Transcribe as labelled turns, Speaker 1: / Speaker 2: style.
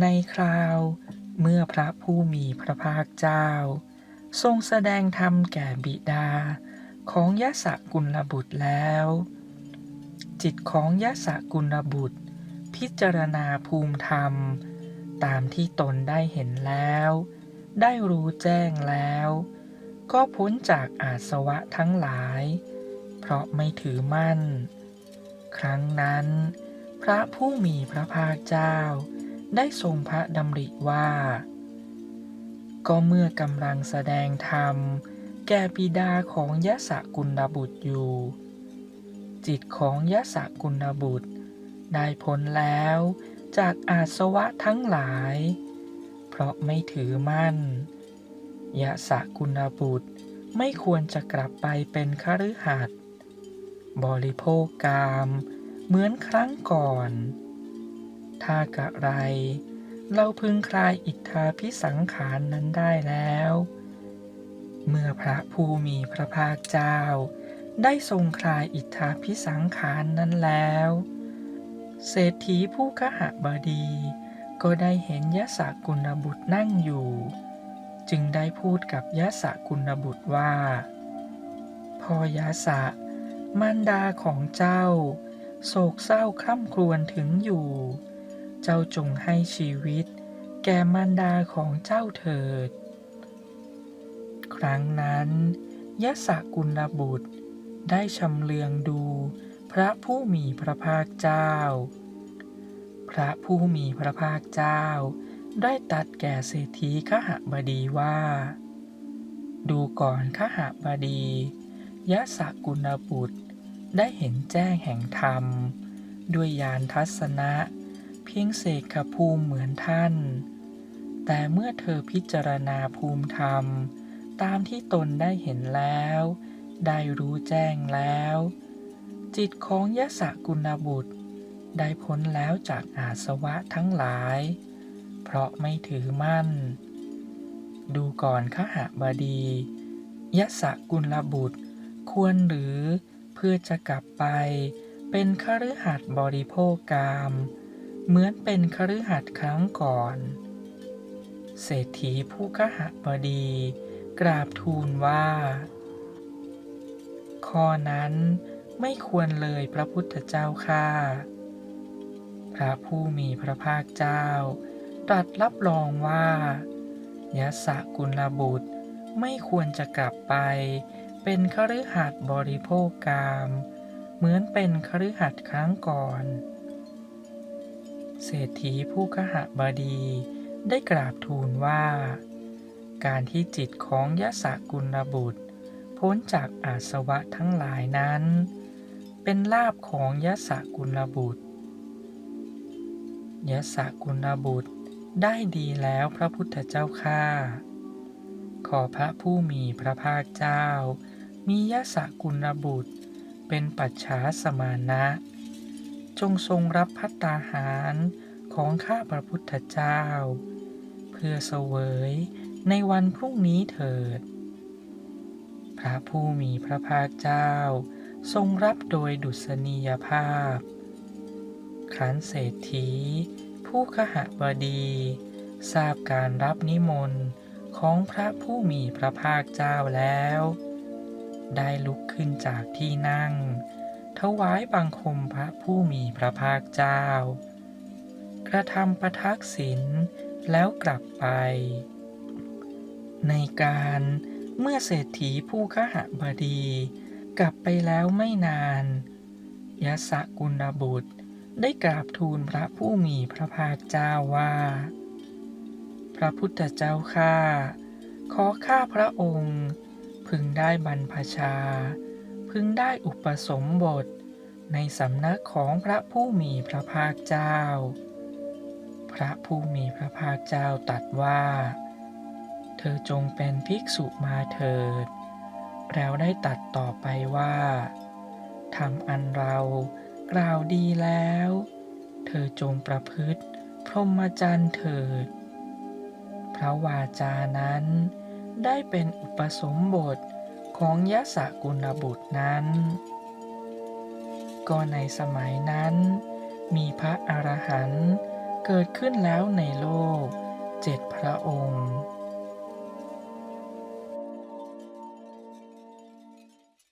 Speaker 1: ในคราวเมื่อพระผู้มีพระภาคเจ้า ทรงแสดงธรรมแก่บิดาของยะสกุลบุตรแล้ว จิตของยะสกุลบุตร พิจารณาภูมิธรรม ตามที่ตนได้เห็นแล้ว ได้รู้แจ้งแล้ว ก็พ้นจากอาสวะทั้งหลาย เพราะไม่ถือมั่น ครั้งนั้น พระผู้มีพระภาคเจ้า ได้ทรงพระดำริว่า ก็เมื่อกำลังแสดงธรรม แก่บิดาของยะสกุลบุตรอยู่ จิตของยะสกุลบุตร ได้พ้นแล้วจากอาสวะทั้งหลาย เพราะไม่ถือมั่น ยะสกุลบุตรไม่ควรจะกลับไปเป็นคฤหัสถ์บริโภคกาม เหมือนครั้งก่อน ถ้ากะไร เราพึงคลายอิทธาพิสังขารนั้นได้แล้ว เมื่อพระผู้มีพระภาคเจ้า ได้ทรงคลายอิทธาพิสังขารนั้นแล้ว เศรษฐีผู้ขหบดี ก็ได้เห็นยะสกุลบุตรนั่งอยู่ จึงได้พูดกับยะสกุลบุตรว่าพ่อยะสะมารดาของเจ้า โศกเศร้าคร่ำครวญถึงอยู่ เจ้าจงให้ชีวิต แก่มารดาของเจ้าเถิด ครั้งนั้นยะสกุลบุตรได้ชำเลืองดูพระผู้มีพระภาคเจ้า พระผู้มีพระภาคเจ้า ได้ตัดแก่เศรษฐีขหบดีว่า ดูก่อนขหบดียะสกุลบุตรได้เห็นแจ้งแห่งธรรม ด้วยญาณทัศนะ เพียงเศษขภูมิเหมือนท่าน แต่เมื่อเธอพิจารณาภูมิธรรม ตามที่ตนได้เห็นแล้ว ได้รู้แจ้งแล้ว จิตของยะสกุลบุตร ได้พ้นแล้วจากอาสวะทั้งหลาย เพราะไม่ถือมั่น ดูก่อนขหบดียะสกุลบุตรควรหรือเพื่อจะกลับไปเป็นคฤหัสถ์บริโภคกาม เหมือนเป็นคฤหัสถ์ครั้งก่อน เศรษฐีผู้ขหบดี กราบทูลว่า ข้อนั้นไม่ควรเลยพระพุทธเจ้าค่าพระผู้มีพระภาคเจ้า ตรัสรับรองว่ายะสกุลบุตรไม่ควรจะกลับไป เป็นคฤหัสถ์บริโภคกาม เหมือนเป็นคฤหัสถ์ครั้งก่อน เศรษฐีผู้ขหบดีได้กราบทูลว่า การที่จิตของยะสกุลบุตร พ้นจากอาสวะทั้งหลายนั้น เป็นลาภของยะสกุลบุตรยะสกุลบุตรได้ดีแล้วพระพุทธเจ้าข้าขอพระผู้มีพระภาคเจ้า มียะสกุลบุตร เป็นปัจฉาสมานะ จงทรงรับพัตตาหารของข้าพระพุทธเจ้า เพื่อเสวยในวันพรุ่งนี้เถิด พระผู้มีพระภาคเจ้า ทรงรับโดยดุษณียภาพครั้นเศรษฐี ผู้ขหบดี ทราบการรับนิมนต์ของพระผู้มีพระภาคเจ้าแล้ว ได้ลุกขึ้นจากที่นั่ง ถวายบังคมพระผู้มีพระภาคเจ้า กระทำประทักษิณแล้วกลับไป ในการเมื่อเศรษฐีผู้ขหบดี กลับไปแล้วไม่นานยะสกุลบุตรได้กราบทูลพระผู้มีพระภาคเจ้าว่า พระพุทธเจ้าข้าขอข้าพระองค์ พึงได้บรรพชา พึงได้อุปสมบท ในสำนักของพระผู้มีพระภาคเจ้า พระผู้มีพระภาคเจ้าตรัสว่า เธอจงเป็นภิกษุมาเถิด แล้วได้ตัดต่อไปว่าทำอันเรากล่าวดีแล้ว เธอจงประพฤติ พรหมจรรย์เถิด พระวาจานั้นได้เป็นอุปสมบท ของยะสกุลบุตรนั้น ก็ในสมัยนั้น มีพระอรหันต์เกิดขึ้นแล้วในโลกเจ็ดพระองค์